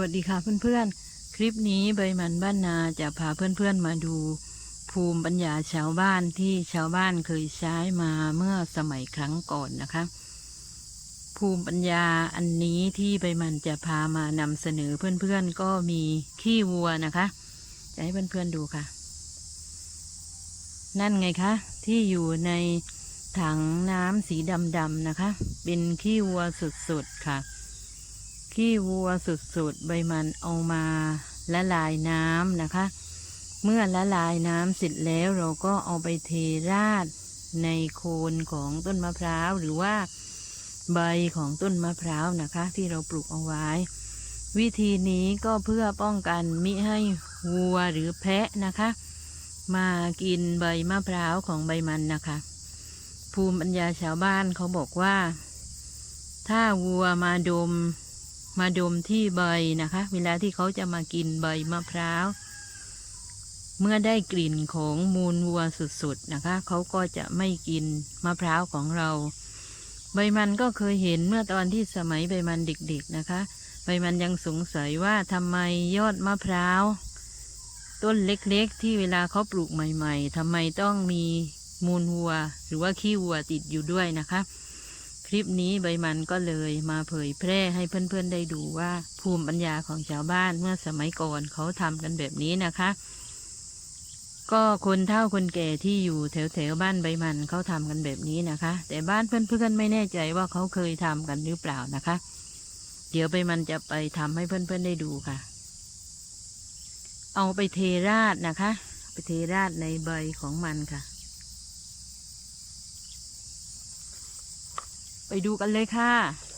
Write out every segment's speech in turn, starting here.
วัสดีค่ะเพื่อนๆ คลิปนี้ใบมันบ้านนาจะพาเพื่อนๆมาดูภูมิปัญญาชาวบ้านที่ชาวบ้านเคยใช้มาเมื่อสมัยครั้งก่อนนะคะ ภูมิปัญญาอันนี้ที่ใบมันจะพามานำเสนอเพื่อนๆก็มีขี้วัวนะคะ จะให้เพื่อนๆดูค่ะ นั่นไงคะ ที่อยู่ในถังน้ำสีดำๆนะคะ เป็นขี้วัวสดๆค่ะ ขี้วัวสุดๆ ใบมันเอามาละลายน้ำนะคะ เมื่อละลายน้ำเสร็จแล้วเราก็เอาไปเทราดในโคนของต้นมะพร้าวหรือว่าใบของต้นมะพร้าวนะคะ ที่เราปลูกเอาไว้ วิธีนี้ก็เพื่อป้องกันมิให้วัวหรือแพะนะคะ มากินใบมะพร้าวของใบมันนะคะ ภูมิปัญญาชาวบ้านเขาบอกว่า ถ้าวัวมาดม มาดมที่ใบนะคะ เวลาที่เขาจะมากินใบมะพร้าว เมื่อได้กลิ่นของมูลวัวสุดๆนะคะ เขาก็จะไม่กินมะพร้าวของเรา ใบมันก็เคยเห็นเมื่อตอนที่สมัยใบมันเด็กๆนะคะ ใบมันยังสงสัยว่าทำไมยอดมะพร้าวต้นเล็กๆ ที่เวลาเขาปลูกใหม่ ๆทำไมต้องมีมูลวัว หรือว่าขี้วัวติดอยู่ด้วยนะคะ ลิปนี้ใบมันก็เลยมาเผยแพร่ให้เพื่อนๆได้ดูว่า ภูมิปัญญาของชาวบ้านเมื่อสมัยก่อนเขาทำกันแบบนี้นะคะ ก็คนเฒ่าคนแก่ที่อยู่แถวๆบ้านใบมันเขาทำกันแบบนี้นะคะ แต่บ้านเพื่อนๆไม่แน่ใจว่าเขาเคยทำกันหรือเปล่านะคะ เดี๋ยวใบมันจะไปทำให้เพื่อนๆได้ดูค่ะ เอาไปเทราดนะคะ ไปเทราดในใบของมันค่ะ ไป ดูกันเลยค่ะ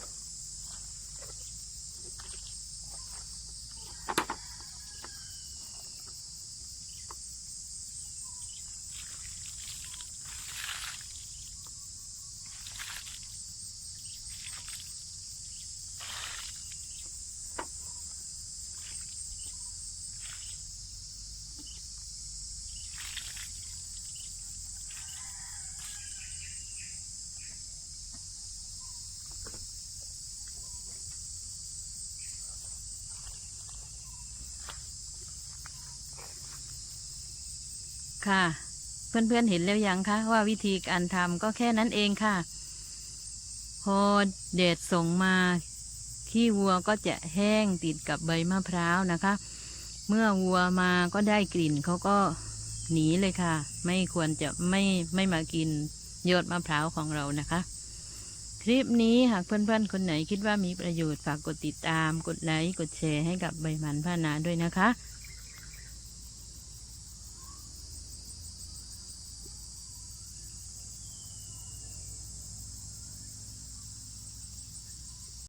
ค่ะ เพื่อนๆเห็นแล้วยังคะว่าวิธีการทำก็แค่นั้นเองค่ะ พอแดดส่งมาขี้วัวก็จะแห้งติดกับใบมะพร้าวนะคะ เมื่อวัวมาก็ได้กลิ่นเขาก็หนีเลยค่ะ ไม่ควรจะไม่ไม่มากินยอดมะพร้าวของเรานะคะ คลิปนี้หากเพื่อนๆ คนไหนคิดว่ามีประโยชน์ฝากกดติดตาม กดไลค์ กดแชร์ให้กับใบมันพานาด้วยนะคะ